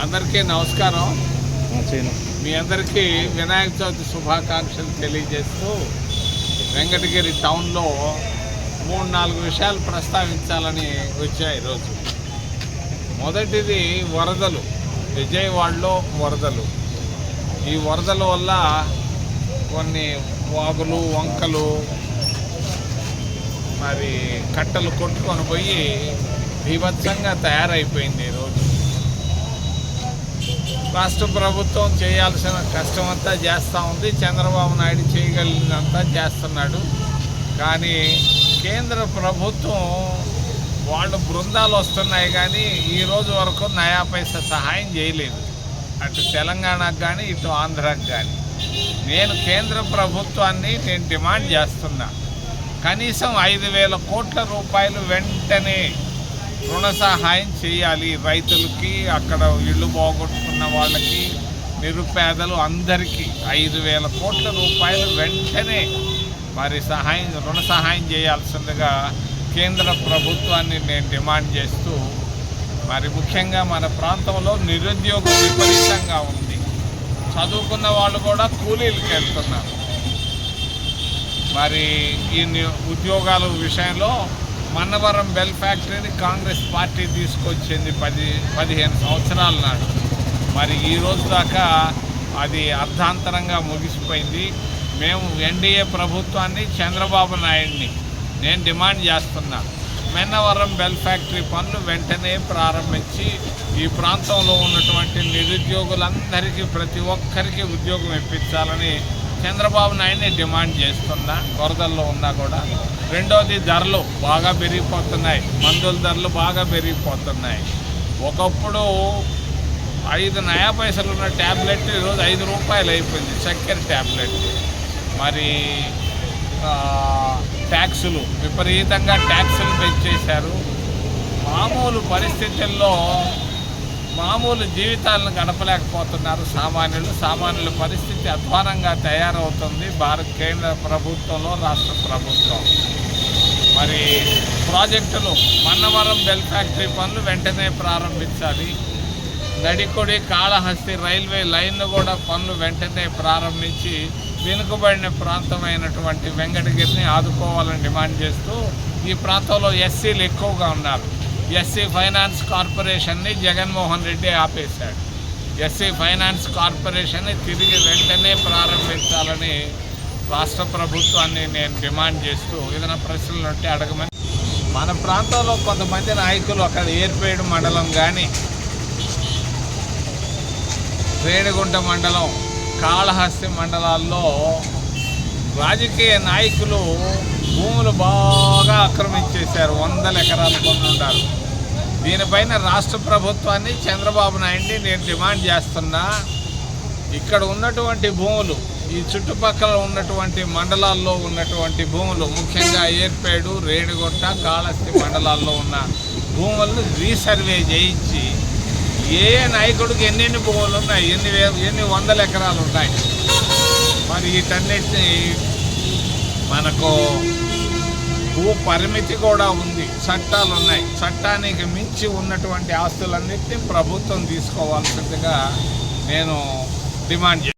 అందరికీ నమస్కారం. మీ అందరికీ వినాయక చవితి శుభాకాంక్షలు తెలియజేస్తూ వెంకటగిరి టౌన్లో మూడు నాలుగు విషయాలు ప్రస్తావించాలని వచ్చాయి ఈరోజు. మొదటిది వరదలు. విజయవాడలో వరదలు. ఈ వరదల వల్ల కొన్ని వాగులు వంకలు మరి కట్టలు కొట్టుకొని పోయి బీభత్సంగా తయారైపోయింది. రాష్ట్ర ప్రభుత్వం చేయాల్సిన కష్టమంతా చేస్తూ ఉంది. చంద్రబాబు నాయుడు చేయగలిగినంతా చేస్తున్నాడు. కానీ కేంద్ర ప్రభుత్వం వాళ్ళు బృందాలు వస్తున్నాయి కానీ ఈ రోజు వరకు నయా పైస సహాయం చేయలేదు. అటు తెలంగాణకు కానీ ఇటు ఆంధ్రాకి కానీ నేను కేంద్ర ప్రభుత్వాన్ని నేను డిమాండ్ చేస్తున్నా. కనీసం ఐదు వేల కోట్ల రూపాయలు వెంటనే రుణ సహాయం చేయాలి రైతులకి. అక్కడ ఇళ్ళు ఉన్న వాళ్ళకి నిరుపేదలు అందరికీ ఐదు వేల కోట్ల రూపాయలు వెంటనే మరి సహాయం రుణ సహాయం చేయాల్సిందిగా కేంద్ర ప్రభుత్వాన్ని నేను డిమాండ్ చేస్తూ మరి ముఖ్యంగా మన ప్రాంతంలో నిరుద్యోగం విపరీతంగా ఉంది. చదువుకున్న వాళ్ళు కూడా కూలీలకు వెళ్తున్నారు. మరి ఈ ఉద్యోగాల విషయంలో మన్నవరం బెల్ ఫ్యాక్టరీని కాంగ్రెస్ పార్టీ తీసుకొచ్చింది పది పదిహేను సంవత్సరాల నాడు. మరి ఈ రోజు దాకా అది అర్ధాంతరంగా ముగిసిపోయింది. మేము ఎన్డీఏ ప్రభుత్వాన్ని చంద్రబాబు నాయుడిని నేను డిమాండ్ చేస్తున్నా. మెన్నవరం బెల్ ఫ్యాక్టరీ పనులు వెంటనే ప్రారంభించి ఈ ప్రాంతంలో ఉన్నటువంటి నిరుద్యోగులందరికీ ప్రతి ఒక్కరికి ఉద్యోగం ఇప్పించాలని చంద్రబాబు నాయుడిని డిమాండ్ చేస్తున్నా. వరదల్లో ఉన్నా కూడా. రెండోది ధరలు బాగా పెరిగిపోతున్నాయి. మందుల ధరలు బాగా పెరిగిపోతున్నాయి. ఒకప్పుడు ఐదు నయా పైసలు ఉన్న ట్యాబ్లెట్ ఈరోజు ఐదు రూపాయలు అయిపోయింది. చక్కెర ట్యాబ్లెట్ మరి ట్యాక్సులు. విపరీతంగా ట్యాక్సులు పెంచేశారు. మామూలు పరిస్థితుల్లో మామూలు జీవితాలను గడపలేకపోతున్నారు సామాన్యులు. సామాన్యుల పరిస్థితి అధ్వానంగా తయారవుతుంది భారత కేంద్ర ప్రభుత్వంలో రాష్ట్ర ప్రభుత్వం. మరి ప్రాజెక్టులు. మన్నవరం బెల్ ఫ్యాక్టరీ పనులు వెంటనే ప్రారంభించాలి. నడికొడి కాళహస్తి రైల్వే లైన్ను కూడా పనులు వెంటనే ప్రారంభించి వెనుకబడిన ప్రాంతమైనటువంటి వెంకటగిరిని ఆదుకోవాలని డిమాండ్ చేస్తూ ఈ ప్రాంతంలో ఎస్సీలు ఎక్కువగా ఉన్నారు. ఎస్సీ ఫైనాన్స్ కార్పొరేషన్ని జగన్మోహన్ రెడ్డి ఆపేశాడు. ఎస్సీ ఫైనాన్స్ కార్పొరేషన్ని తిరిగి వెంటనే ప్రారంభించాలని రాష్ట్ర ప్రభుత్వాన్ని నేను డిమాండ్ చేస్తూ ఏదైనా ప్రశ్నలు ఉంటే అడగమని మన ప్రాంతంలో కొంతమంది నాయకులు అక్కడ ఏర్పేడు మండలం కానీ రేణిగుంట మండలం కాళహస్తి మండలాల్లో రాజకీయ నాయకులు భూములు బాగా ఆక్రమించేశారు. వందల ఎకరాలు కొనుంటారు దీనిపైన రాష్ట్ర ప్రభుత్వాన్ని చంద్రబాబు నాయుడిని నేను డిమాండ్ చేస్తున్నా. ఇక్కడ ఉన్నటువంటి భూములు ఈ చుట్టుపక్కల ఉన్నటువంటి మండలాల్లో ఉన్నటువంటి భూములు ముఖ్యంగా ఏర్పేడు రేణిగుంట కాళహస్తి మండలాల్లో ఉన్న భూములను రీసర్వే చేయించి ఏ నాయకుడికి ఎన్నెన్ని భూములు ఉన్నాయి? ఎన్ని వే ఎన్ని వందల ఎకరాలు ఉన్నాయి? మరి వీటన్నిటిని మనకు భూ పరిమితి కూడా ఉంది. చట్టాలు ఉన్నాయి. చట్టానికి మించి ఉన్నటువంటి ఆస్తులన్నింటినీ ప్రభుత్వం తీసుకోవాల్సిందిగా నేను డిమాండ్ చేస్తాను